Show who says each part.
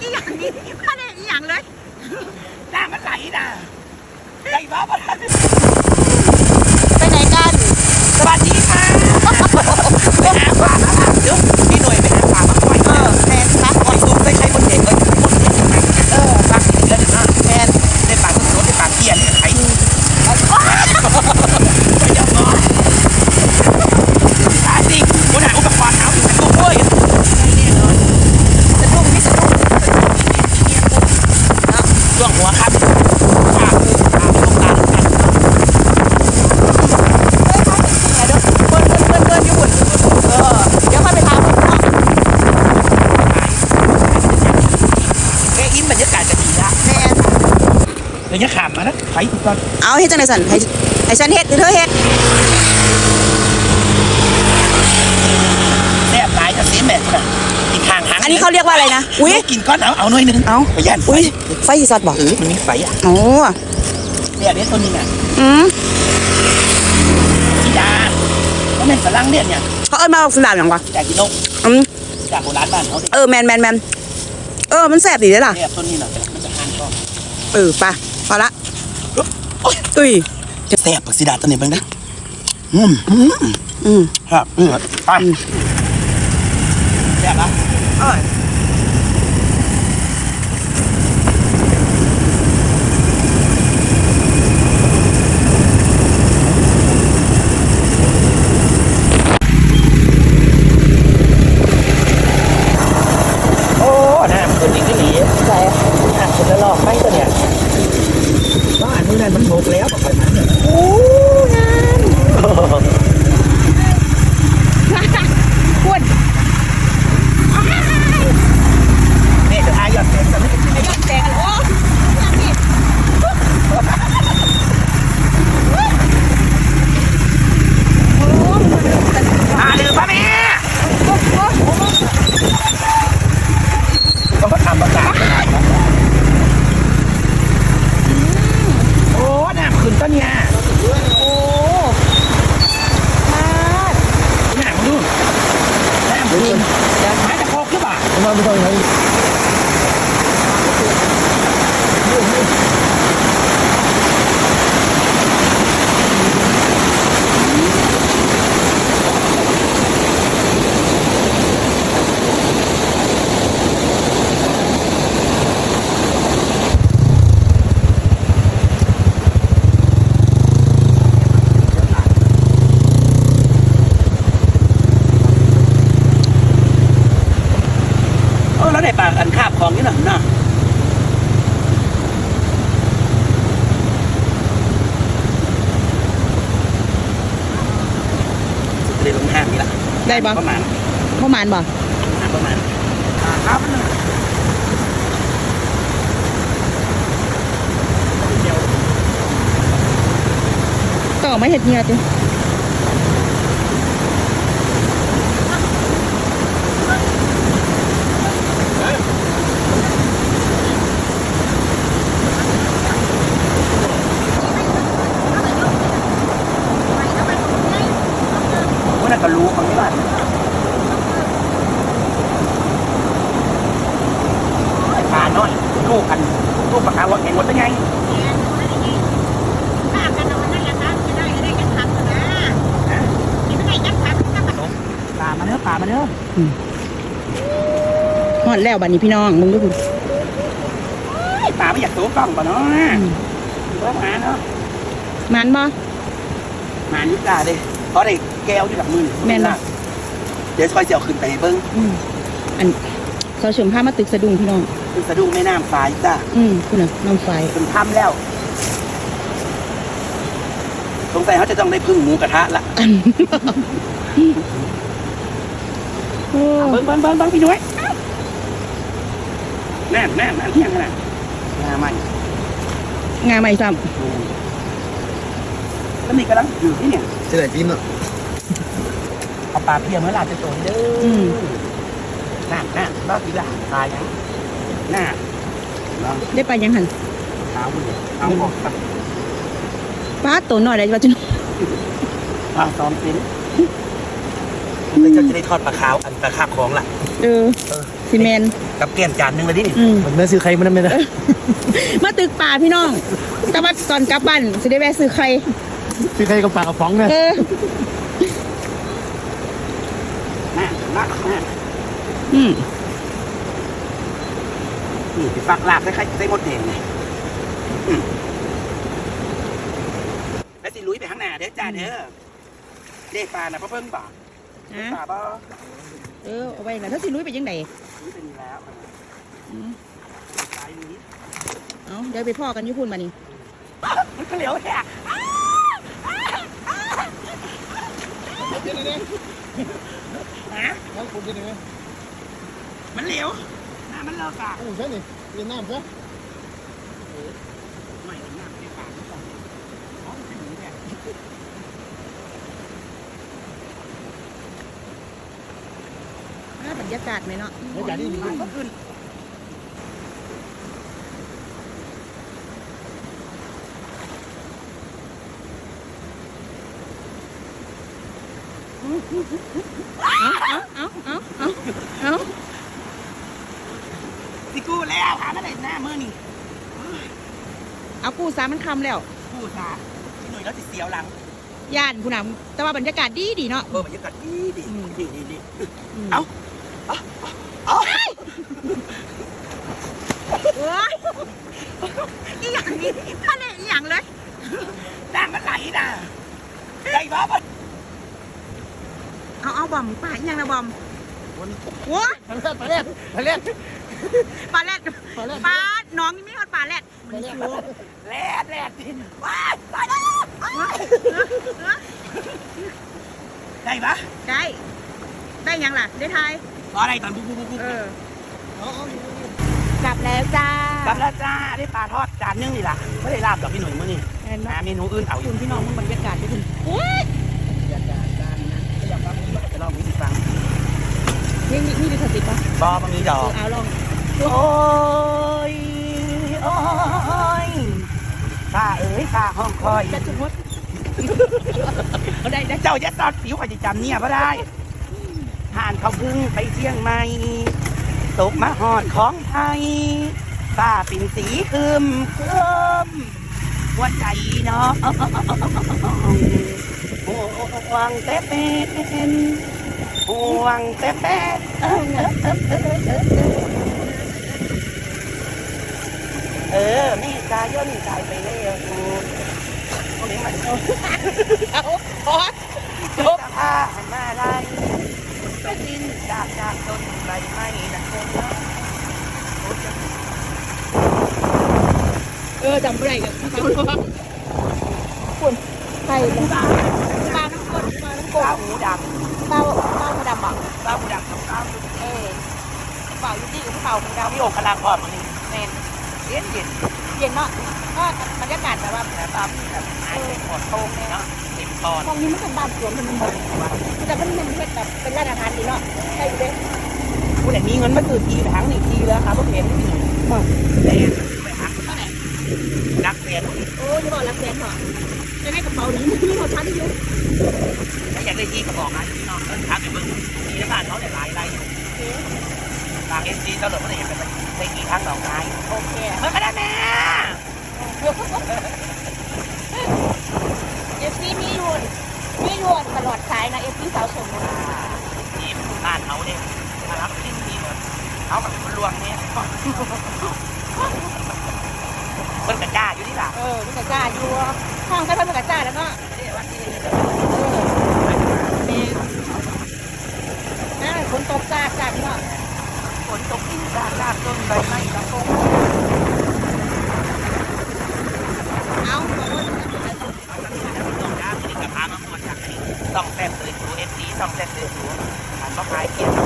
Speaker 1: อีหยังนี่ไม่ได้อีหยังเลย
Speaker 2: น้ำมันไหลนะไหลบ้าปะ
Speaker 1: ไปไหนกัน
Speaker 2: สวัสดีค่ะไปหาปลาแล้วล่ะเดี๋ยวพี่หน่วยไปหาปลามาปล่อย
Speaker 1: เออแทนครับ
Speaker 2: ปล่อยซุปได้ใช้คนเด็กก็อยู่คนเด็กนะเออปลาเดือนหน้า
Speaker 1: แทน
Speaker 2: ได้ปลาทุกตัวได้ปลาเทียนเนี่ยไอ้ไปเดี๋ยวก่อนปลาจริงคนหาอุปกรณ์เอาอยู่ในตู้เว้ยแน่นอนสะดุ้งนี่สะดุ้งช่วงหัวครับปลาคือปลาตรงกลางกัน
Speaker 1: เฮ้ยเขาเป็นจริงไงเด้อเบิ้ลเบิ้ลเบิ้ลอยู่หุ่นเออเดี๋ยวค่อยไปทำเนาะ
Speaker 2: แกอินบรรยากาศจะดีละ
Speaker 1: แทน
Speaker 2: เดี๋ยวจะขามมานะไปทุ กคน
Speaker 1: เอาเฮ็ดจังไดสันให้ให้ฉันเฮ็ดหรือเธอเฮ็ด
Speaker 2: แซ่บหลายกับเสียแม่น่ะอีกข้างหาง
Speaker 1: อันนี้เขาเรียกว่าอะไรนะ อุ้ย
Speaker 2: กินก้อนเอาเอาหน่อยหนึง
Speaker 1: เอา
Speaker 2: ไปย่านไฟ
Speaker 1: อุ้ยไฟสิสอดบอก
Speaker 2: เออมันมีไฟอะ
Speaker 1: โอ้
Speaker 2: เนี่ยเดี๋ยวตัวนี้น่ะ
Speaker 1: อืม
Speaker 2: อีดาเขาเป็นฝรั่งเนี่ยเนี่ย
Speaker 1: เขาเอิ้นมาสลามหยังวะ
Speaker 2: จากกินนก
Speaker 1: อืม
Speaker 2: จากโบราณบ้านเขาเด็ก
Speaker 1: เออแมนแมนแมนเออมันแสบดีเลยล่ะ
Speaker 2: เนี่ยต้นนี้น่ะมันจะทานชอบ
Speaker 1: เออไปพอละ
Speaker 2: โอ๊ย
Speaker 1: ตุ้ย
Speaker 2: จะแซ่บปักสีดาตัวนี้เบ้างนะอืมอืม
Speaker 1: อืม
Speaker 2: ครับเออไปแซ่บนะ
Speaker 1: อร่อย
Speaker 2: โอ้น้ำตัวนี้ก็หนี
Speaker 1: ใส่
Speaker 2: อะคนละรอบไปตัวเนี่ยบ้า นั่นมันโบกแล้วบอกไปมาเนี่ย
Speaker 1: โอ้งานควร
Speaker 2: นี่จะทายยอดเต็มแต่ไม่
Speaker 1: ไอ้ยอดแดงโอ้ยนี่
Speaker 2: ทาลืมป่ะแม่ต้องมาทำประกาศโอ้น้ำขึ้นต้นเนี่ย
Speaker 1: โอ้มาด
Speaker 2: น้ำดู น้ำขึ้นเดี๋ยวหาจะพกหรือเปล่า
Speaker 3: มไม่ต้องใช้
Speaker 2: เออแล้วไหนปากอันคาบของนี่หน่ะน่ะเลยลงห้างนี่ละ
Speaker 1: ได้บ่
Speaker 2: ประมาณ
Speaker 1: ประมาณบ่
Speaker 2: ประมาณครับมันหนึ่ง
Speaker 1: ต่อไม่เห็ดเหียจิ
Speaker 2: ว่าน่าจะรู้เขาไม่ได้ปลาน้อยลูกกันลูกปลากาว่าแข็งหมดได้ไงปลามาเนื้อปลามาเนื้อ
Speaker 1: หอดแล้วบัดนี้พี่น้องมึงดูคุณ
Speaker 2: ปลาไม่อยากตัวกล้องป่ะเนาะตัวหมาเนาะ
Speaker 1: มันบ่
Speaker 2: หมานี่ปลาเลยเพราะได้ แก้วที่หลังมือ
Speaker 1: แม่นบ่
Speaker 2: เดี๋ยวคอยเสี่ยวขึ้นไปเบิ้ง
Speaker 1: อืมอันเขาชมผ้ามาตึกสะดุ้งพี่น้อง
Speaker 2: คือสะดุ้งแม่น้ำฟ้าจ้า
Speaker 1: อืมคุณน่ะน้ำไฟ
Speaker 2: เป็นถ้ำแล้วสงสัยเขาจะต้องได้พึ่งหมูกระทะละ
Speaker 1: โอ้
Speaker 2: เบิ้งเบิ้งเบิ้งเบิ้งพี่นุ้ยแน่นแน่นแน่นเที่ยงขนาดงาใหม่
Speaker 1: งานใหม่ซ้
Speaker 2: แล้วนี่กำลังอยู่ที่เนี่ย
Speaker 3: เสด็จกินอะ
Speaker 2: เอาปลาเพียเมื่อลาจะโตเด้ำ
Speaker 1: อืม
Speaker 2: อน่าน่าบ้ากีฬาปลายังน่า
Speaker 1: ได้ไปยังหัน
Speaker 2: เท้ามือเอาออกป
Speaker 1: ป้าตัวหน่อยได้ป่ะจุน
Speaker 2: ลาซ้อมเป็นแล้วเจ้าจะได้ทอดปลาขาวอันปลาคาบของล่ะ
Speaker 1: เออซีเมน
Speaker 2: กับแก้มจานหนึงเลยดิ
Speaker 1: อืม
Speaker 3: มันไม่ซื้อใครมันนั่นไม่ได้
Speaker 1: มาตึกป่าพี่น้องแต่ว่าตอนกลับบ้านสิได้แวะซื้อใคร
Speaker 3: ซื้อใครกับปากกับฟองนะ
Speaker 1: เออ
Speaker 2: น่าน่าน่า
Speaker 1: อืม
Speaker 2: นี่ไปฟักลาบได้ใครได้หมดแดงไงอืมแล้วสิลุยไปข้างหน้าเด้อจ้าเด้อเด็กปลานะพ่อเพิ่งบอก
Speaker 1: นะ
Speaker 2: ปลาบ่
Speaker 1: เออเอาไว้แล้วถ้าสิลุยไปยังไง
Speaker 2: ลุยไปนี่แล้ว
Speaker 1: อืม
Speaker 2: ปลายนี้
Speaker 1: เอาเดี๋ยวไปพ่อกันอยุพุ่นมานี่
Speaker 2: มันก็เหลียวแท้
Speaker 3: แล้วคุณจะยังไง
Speaker 2: มันเหลียวหน้ามันเลอกอะ
Speaker 3: อู้ใช่นี่เรียนน้ำซะ
Speaker 2: ไม่น้าไม่ปากไม่ปากอ๋อมันเป็นอย่างนี้แหละ
Speaker 1: บรรยากาศไหมเนาะ
Speaker 3: บรรยากาดีดี
Speaker 2: มาก็ขึ้น
Speaker 1: เอาเอาเอาเอาเอา
Speaker 2: สิกูแล้วหาอะไรหน้ามือนี่
Speaker 1: เอากูสามันคำแล้ว
Speaker 2: กูซาที่หน่วยแล้วติดเสียวหลัง
Speaker 1: ย่านคุณนำแต่ว่าบรรยากาศดีดีเนาะ
Speaker 2: เออบรรยากาศดีดี
Speaker 1: อืม
Speaker 2: ดีดีดี
Speaker 1: ม
Speaker 2: เอ้าเอ้า
Speaker 1: โอ้ยอีหยังนี้ทะเลอีหยังเลย
Speaker 2: น้ำมันไหลนะใจบ้าปะ
Speaker 1: เอาเอาบอมป่าอีหยังนะบอมโอ้ย
Speaker 3: ปลาแรกปลาแรกปลาแรก
Speaker 1: ปลาแรด
Speaker 3: ปลาแรด
Speaker 1: ปลาน้องนี่ไม่ทอดปลาแรดมันชิว
Speaker 2: แลดแลดดินว้ายตายแล้วได้ปะ
Speaker 1: ได้ ได้ยังล่ะ ได้ทาย
Speaker 2: รออะไรตอนปุ๊บปุ๊บปุ๊บปุ๊บ
Speaker 1: เออ
Speaker 3: เอาเอา
Speaker 1: กลับแล้วจ้าก
Speaker 2: ลับแล้วจ้าได้ปลาทอดจานนึงนี่ล่ะไม่ได้ลาบดอกพี่หนุ่ยมื้อนี้
Speaker 1: เห็นไหม
Speaker 2: หาเมนูอื่นเอาอ
Speaker 1: คุ
Speaker 2: ยู่
Speaker 1: ณพี่น้องมึงบรรยากาศไปคุณโอ้ย
Speaker 2: จะลองวิธีฟัง
Speaker 1: นี่นี่นี่ดิฉันติดปะ
Speaker 2: บอบางนี้ด
Speaker 1: เอ
Speaker 2: อ
Speaker 1: อกเอาลอง
Speaker 2: โอ้ยโอ้ยข้าเอ๋ยข้าห้องคอย
Speaker 1: จะจุดมดเอาได้ได้
Speaker 2: เจ้าจะตอดผิวใครจะจำเนี่ยก็ได้ห่านเขาพึ่งไปเชียงใหม่ตกมาหอดของไทยป้าปิ่นสีคืมคืมหัวใจเนาะ ห่วงแต่เป็นห่วงแต่เป็นเออ นี่กายย่นกายไปเร็วพวกนี้มัน
Speaker 1: เอาพอด
Speaker 2: จบผ้าหันมาไล่ไปดินจากจากต้นใบไม้นักคง
Speaker 1: เออจำไม่ได้กับคุณใส่ปลาปลาน้ำข้น ปลาน้ำข้
Speaker 2: ข้าวนหมูด
Speaker 1: ปลาปลาหมูดำอะำ
Speaker 2: ข้าวหมูดำกับข้าว
Speaker 1: เออเปล่าอยู่ที่กับเปล่าหมู
Speaker 2: ดำ
Speaker 1: ดำ
Speaker 2: พี่โอกกำลังพอดมานี่
Speaker 1: แมน
Speaker 2: เย็นเย็น
Speaker 1: เย็นเนาะก็บรรยากาศแบบว่า
Speaker 2: แต่ตามแบบหายเป็นปอดโต้งเนี่ยเนาะเต็มปอด
Speaker 1: ห้องนี้มันเป็นบ้านสวนมันมันแต่มันเป็นเฮ็ดแบบเป็นร้านอาหารดีเนาะใช่เด้
Speaker 2: ผู้ใดมีเงินมาซื้อทีไปทั้งนี่ทีแล้วครับพวกเห็นพี่หนุ่ม
Speaker 1: บอก
Speaker 2: แต่ไปหักเท่าไหร่รักเสียน
Speaker 1: โอ้ยอย่าบอกรักแสนเหรอจะได้กระเป๋านี้มีหมดชั้นอยู่
Speaker 2: ถ้าอยากได้ทีก็บอกนะพี่น้องเอิ้นทักไปเบิ่งมีน้ำบ้านเขาเนี่ยหลายไรบางเอสซีตลอดเขาเลยอยากไปไปกี่ครั้งดอกไม้
Speaker 1: โอเค
Speaker 2: เมื่อมาได้แม่
Speaker 1: เอฟซีมียวนมียวนตลอดสายนะเอฟซีสาวสมนะ
Speaker 2: ทีมบ้านเขาเนี่ยมารับทิ้งทีหมดเขาแบบคนรวมเนี่ยคนกระจ้าอยู่ที่หลัง
Speaker 1: เออมันกระจ้าอยู่ห้องก็ทำมันกระจ้าแล้วก็
Speaker 2: เรียกว่าที่นี่
Speaker 1: เออนี่นั่นฝนตกจ้าจ้าพี่น้อง
Speaker 2: ฝนตกดิน จาจ้าต้นใบไม้กระพง
Speaker 1: เอาบอกว่า
Speaker 2: ต้องจ้าที่กระพามาหมดจากนี้ต้องแซ่บเลยดูเอฟซีต้องแซ่บเลยดูหันมาขายเกียร์